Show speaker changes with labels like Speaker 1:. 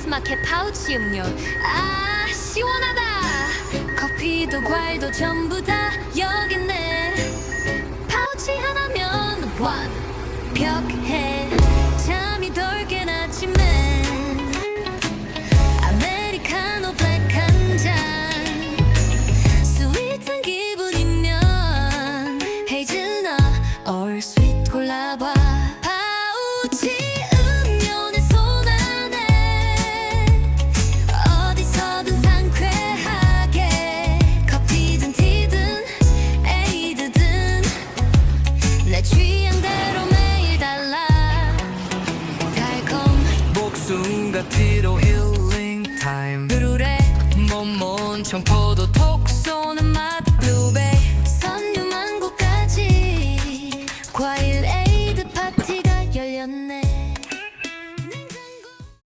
Speaker 1: 스마켓 파우치 음료. 아 시원하다. 커피도 과일도 전부 다 여기 있네. 파우치 하나면 완벽해. 잠이 덜 깬 아침엔 아메리카노 블랙 한잔. 스윗한 기분이면. 헤이즐넛 or sweet 골라봐. 파우치 순간 뒤로
Speaker 2: 힐링 타임
Speaker 1: 흐르래
Speaker 2: 몸 온천 포도 톡 쏜.